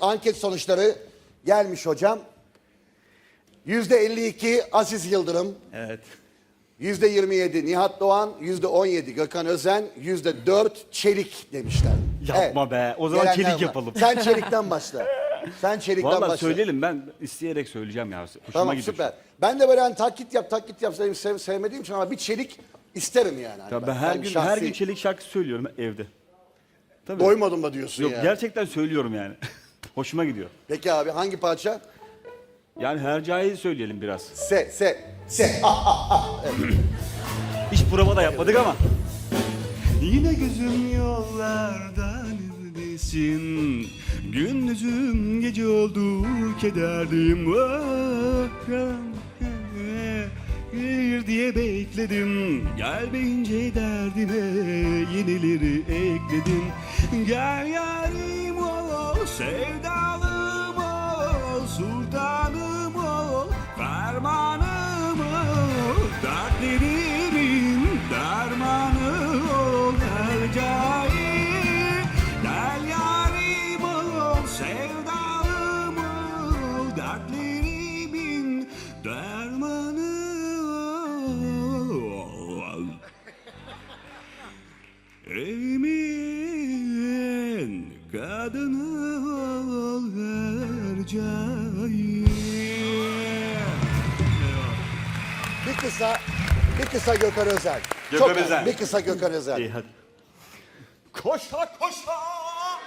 Anket sonuçları gelmiş hocam. Yüzde 52 Aziz Yıldırım, Evet. yüzde 27 Nihat Doğan, yüzde 17 Gökhan Özen, yüzde 4 Çelik demişler. Yapma be. O zaman Gelenler Çelik var. yapalım. Sen Çelik'ten başla. Sen Çelik'ten Vallahi başla. söyleyelim ben isteyerek söyleyeceğim ya. Hoşuma Tamam gidiyor. süper. Ben de böyle hani taklit yap taklit yap sev, sevmediğim için ama bir Çelik isterim yani. Hani ben her ben gün şahsi- her gün Çelik şarkı söylüyorum evde. Tabii. Doymadım da diyorsun Yok ya. gerçekten söylüyorum yani. Hoşuma gidiyor. Peki abi hangi parça? Yani Hercai'yi söyleyelim biraz. Se, se, se. Ah, Hiç prova da yapmadık ama. Yine gözüm yollarda neredesin? Gündüzüm gece oldu kederliyim. Gelir diye bekledim Gelmeyince derdime yenileri ekledim Gel yarim sevdalım ol Sultanım ol, fermanım ol. Dertlerimin dermanı ol Hercai Gel yarim ol, sevdalım ol. Dertlerimin dermanı ol. Evimin kadını Bir kısa, bir kısa Gökhan Özel. Gökhan Çok Özel. Bir kısa Gökhan Özel. İyi hadi. Koşa koşa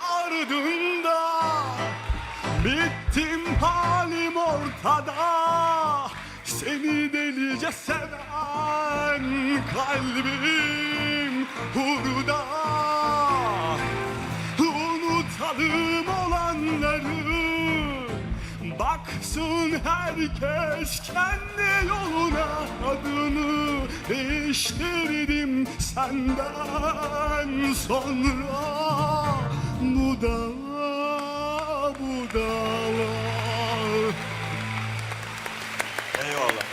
ardında Bittim halim ortada Seni delice seven kalbim hurda Unutalım olanları Baksın herkes kendi yoluna adını değiştirdim senden sonra bu da bu dağlar Eyvallah.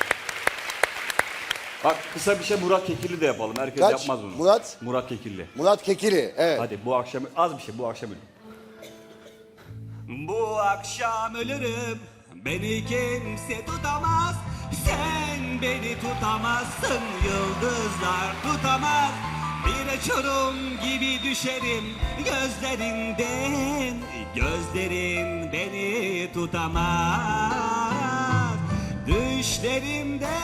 Bak kısa bir şey Murat Kekilli de yapalım. Herkes Kaç? yapmaz bunu. Murat? Murat Kekilli. Murat Kekili. Evet. Hadi bu akşam az bir şey bu akşam ölüm. Bu akşam ölürüm beni kimse tutamaz Sen beni tutamazsın yıldızlar tutamaz. Bir uçurum gibi düşerim gözlerinden Gözlerin beni tutamaz. Düşlerimde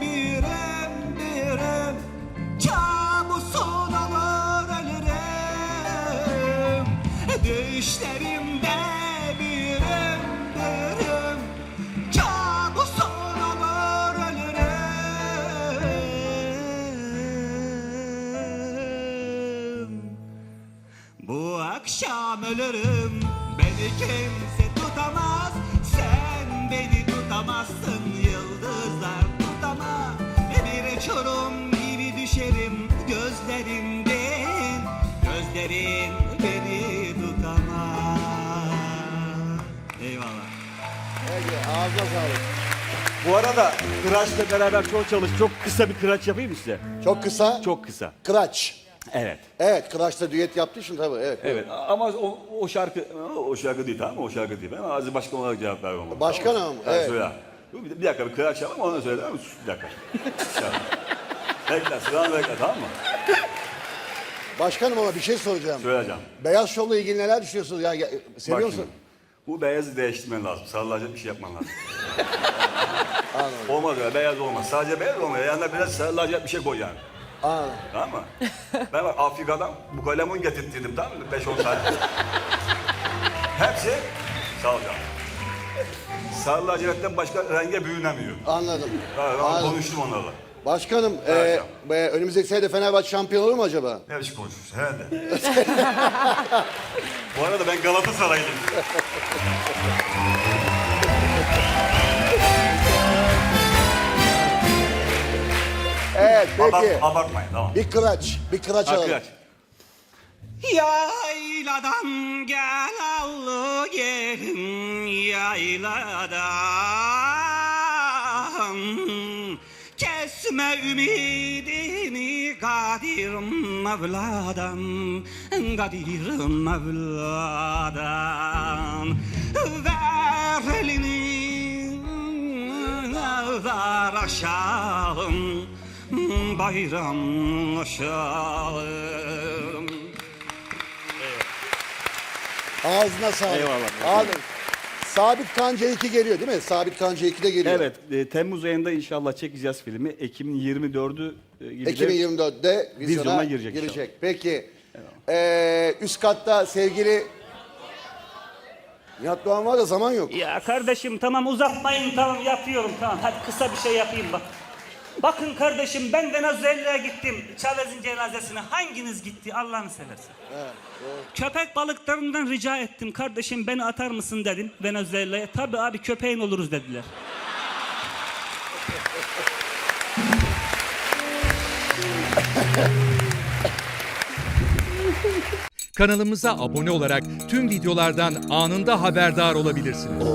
büyürüm büyürüm Kabusun olur ölürüm. Düşlerimde akşam ölürüm Beni kimse tutamaz Sen beni tutamazsın Yıldızlar tutamaz Bir uçurum gibi düşerim Gözlerinden Gözlerin beni tutamaz Eyvallah Peki, ağzına sağlık. Bu arada Kıraç'la beraber çok çalış. Çok kısa bir kıraç yapayım mı size? Çok kısa. Çok kısa. Kıraç. Evet. Evet, Kıraç'ta düet yaptığı için tabii. Evet. Evet ama o, o şarkı o şarkı değil tamam mı? O şarkı değil. Ben Aziz Başkan olarak cevap vermem. Başkan Tamam ama, mı? Evet. Söyle. Bir, bir dakika bir kıraç yapalım ondan söyle tamam mı? Sus, Bir dakika. bekle sıranı bekle tamam mı? Başkanım ama bir şey soracağım. Söyleyeceğim. Beyaz Şov'la ilgili neler düşünüyorsunuz? Ya, ya, seviyor Bak musun? şimdi, Bu beyazı değiştirmen lazım. Sarılacak bir şey yapman lazım. olmaz öyle beyaz olmaz. Sadece beyaz olmuyor. Yanına biraz sarılacak bir şey koy yani. Anladım. Tamam mı? ben bak Afrika'dan bu kalemun getirttirdim tamam mı? 5-10 tane. Hepsi sağ ol canım. Sarı lacivertten başka renge bürünemiyor. Anladım. Ha, ben Anladım. konuştum onlarla. Başkanım, Evet, e, e, önümüzdeki sene de Fenerbahçe şampiyon olur mu acaba? Ne biçim konuşuyorsun herhalde. Bu arada ben Galatasaraylıyım. Evet, peki. Abart, abartmayın tamam. Bir kıraç, bir kıraç Aç alalım. aç. Yayladan gel al gelin yayladan Kesme ümidini Kadir Mevla'dan Kadir Mevla'dan Ver elini Ver aşağım Bayramlaşalım Ağzına sağlık. Eyvallah. Abi, Sabit Kanca 2 geliyor değil mi? Sabit Kanca 2 de geliyor. Evet, e, Temmuz ayında inşallah çekeceğiz filmi. Ekim'in 24'ü e, gibi de 2024'de vizyona, Vizyona girecek girecek. Peki. Ee, üst katta sevgili Nihat Doğan var da zaman yok. Ya kardeşim tamam uzatmayın tamam yapıyorum tamam hadi kısa bir şey yapayım bak. Bakın kardeşim ben Venezuela'ya gittim. Chavez'in cenazesine hanginiz gitti Allah'ını seversen. Köpek balıklarından rica ettim kardeşim beni atar mısın dedim Venezuela'ya. Tabii abi köpeğin oluruz dediler. Kanalımıza abone olarak tüm videolardan anında haberdar olabilirsiniz.